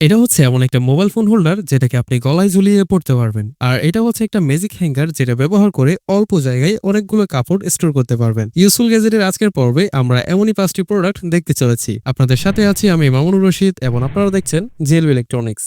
এটা হচ্ছে এমন একটা মোবাইল ফোন হোল্ডার যেটাকে আপনি গলায় ঝুলিয়ে পড়তে পারবেন। আর এটা হচ্ছে একটা ম্যাজিক হ্যাঙ্গার যেটা ব্যবহার করে অল্প জায়গায় অনেকগুলো কাপড় স্টোর করতে পারবেন। ইউসফুল গ্যাজেটের আজকের পর্বে আমরা এমনই পাঁচটি প্রোডাক্ট দেখতে চলেছি। আপনাদের সাথে আছি আমি মামুনুর রশিদ এবং আপনারা দেখছেন জেল ইলেকট্রনিক্স।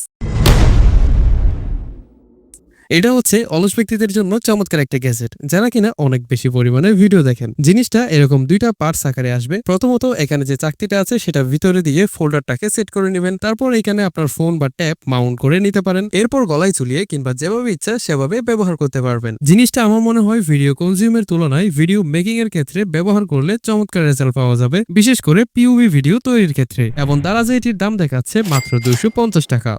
এটা হচ্ছে অলস ব্যক্তিদের জন্য চমৎকার একটা গ্যাজেট, যারা কিনা অনেক বেশি পরিমাণে ভিডিও দেখেন। জিনিসটা এরকম দুইটা পার্টস আকারে আসবে। প্রথমত এখানে যে চাকতিটা আছে, সেটা ভিতরে দিয়ে ফোল্ডারটাকে সেট করে নেবেন। তারপর এখানে আপনার ফোন বা ট্যাব মাউন্ট করে নিতে পারেন। এরপর গলায় ঝুলিয়ে কিংবা যেভাবে ইচ্ছা সেভাবে ব্যবহার করতে পারবেন। জিনিসটা আমার মনে হয় ভিডিও কনজিউমের তুলনায় ভিডিও মেকিং এর ক্ষেত্রে ব্যবহার করলে চমৎকার রেজাল্ট পাওয়া যাবে, বিশেষ করে পিউবি ভিডিও তৈরির ক্ষেত্রে। এবং তারা যে এটির দাম দেখাচ্ছে মাত্র পঞ্চাশ টাকা।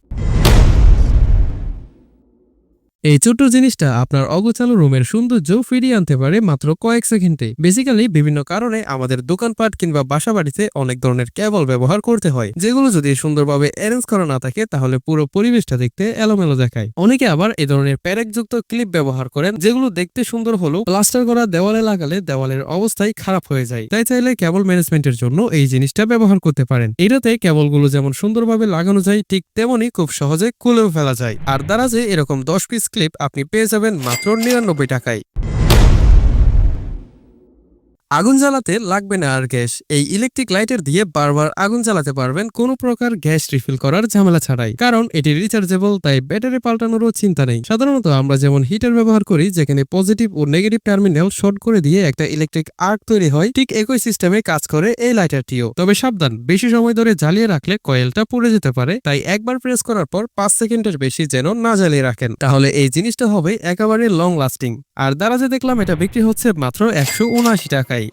এই ছোট্ট জিনিসটা আপনার অগোছালো রুমের সৌন্দর্য ফিরিয়ে আনতে পারে মাত্র কয়েক সেকেন্ডে। বেসিক্যালি বিভিন্ন কারণে আমাদের দোকানপাট কিংবা বাসা বাড়িতে অনেক ধরনের কেবল ব্যবহার করতে হয়, যেগুলো যদি সুন্দরভাবে অ্যারেঞ্জ করা না থাকে, তাহলে পুরো পরিবেশটা দেখতে এলোমেলো দেখায়। অনেকে আবার এই ধরনের প্যারেকযুক্ত ক্লিপ ব্যবহার করেন, যেগুলো দেখতে সুন্দর হলেও প্লাস্টার করা দেওয়ালে লাগালে দেওয়ালের অবস্থাই খারাপ হয়ে যায়। তাই চাইলে কেবল ম্যানেজমেন্টের জন্য এই জিনিসটা ব্যবহার করতে পারেন। এটাতে কেবলগুলো যেমন সুন্দরভাবে লাগানো যায়, ঠিক তেমনই খুব সহজে খুলেও ফেলা যায়। আর দ্বারা যে এরকম দশ পিস ক্লিপ আপনি পেয়ে যাবেন মাত্র নিরানব্বই টাকায়। আগুন জ্বালাতে লাগবে না আর গ্যাস। এই ইলেকট্রিক লাইটার দিয়ে বারবার আগুন জ্বালাতে পারবেন কোনো প্রকার গ্যাস রিফিল করার ঝামেলা ছাড়াই। কারণ এটি রিচার্জেবল তাই ব্যাটারি পাল্টানোরও চিন্তা নেই। সাধারণত আমরা যেমন হিটার ব্যবহার করি, যেখানে পজিটিভ ও নেগেটিভ টার্মিনাল শর্ট করে দিয়ে একটা ইলেকট্রিক আর্ক তৈরি হয়, ঠিক একই সিস্টেমে কাজ করে এই লাইটারটিও তবে সাবধান, বেশি সময় ধরে জ্বালিয়ে রাখলে কয়েলটা পুড়ে যেতে পারে, তাই একবার প্রেস করার পর পাঁচ সেকেন্ডের বেশি যেন না জ্বালিয়ে রাখেন। তাহলে এই জিনিসটা হবে একেবারে লং লাস্টিং আর দ্বারা যে দেখলাম, এটা বিক্রি হচ্ছে মাত্র একশো উনআশি টাকায়।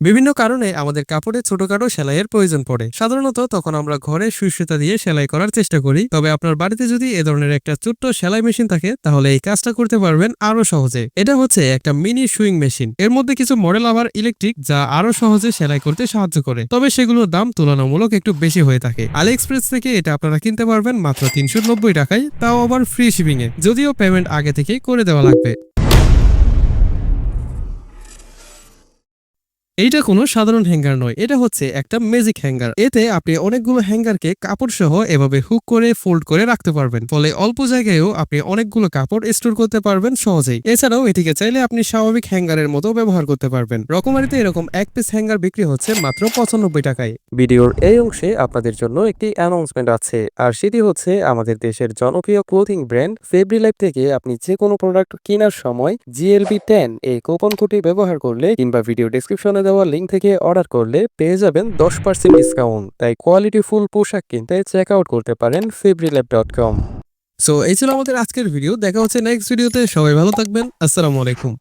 বিভিন্ন কারণে আমাদের কাপড়ে ছোটখাটো সেলাইয়ের প্রয়োজন পড়ে। সাধারণত তখন আমরা ঘরে সুইসুতা দিয়ে সেলাই করার চেষ্টা করি। তবে আপনার বাড়িতে যদি এ ধরনের একটা ছোট্ট সেলাই মেশিন থাকে, তাহলে এই কাজটা করতে পারবেন আরও সহজে। এটা হচ্ছে একটা মিনি সুইং মেশিন। এর মধ্যে কিছু মডেল আবার ইলেকট্রিক, যা আরও সহজে সেলাই করতে সাহায্য করে। তবে সেগুলোর দাম তুলনামূলক একটু বেশি হয়ে থাকে। আলি এক্সপ্রেস থেকে এটা আপনারা কিনতে পারবেন মাত্র তিনশো নব্বই টাকায়, তাও আবার ফ্রি শিপিং এ যদিও পেমেন্ট আগে থেকেই করে দেওয়া লাগবে। এইটা কোনো সাধারণ হ্যাঙ্গার নয়, এটা হচ্ছে একটা ম্যাজিক হ্যাঙ্গার এতে আপনি অনেকগুলো হ্যাঙ্গারকে কাপড় সহ এভাবে হুক করে ফোল্ড করে রাখতে পারবেন। ফলে অল্প জায়গায়ও আপনি অনেকগুলো কাপড় স্টোর করতে পারবেন সহজেই। এছাড়াও এটিকে চাইলে আপনি স্বাভাবিক হ্যাঙ্গারের মতো ব্যবহার করতে পারবেন। রকমারিতে এরকম এক পিস হ্যাঙ্গার বিক্রি হচ্ছে মাত্র পঁচানব্বই টাকায়। ভিডিওর এই অংশে আপনাদের জন্য একটি অ্যানাউন্সমেন্ট আছে, আর সেটি হচ্ছে আমাদের দেশের জনপ্রিয় ক্লোথিং ব্র্যান্ড ফেব্রি লাইফ থেকে আপনি যে কোনো প্রোডাক্ট কেনার সময় জিএলবি টেন এই কোপন কোডটি ব্যবহার করলে কিংবা ভিডিও ডেসক্রিপশনে দেওয়া লিঙ্ক থেকে অর্ডার করলে পেয়ে যাবেন দশ পার্সেন্ট ডিসকাউন্ট তাই কোয়ালিটি ফুল পোশাক কিনতে চেক আউট করতে পারেন ফেব্রিল্যাব ডট কম সো এই ছিল আমাদের আজকের ভিডিও দেখা হচ্ছে নেক্সট ভিডিওতে সবাই ভালো থাকবেন। আসসালামু আলাইকুম।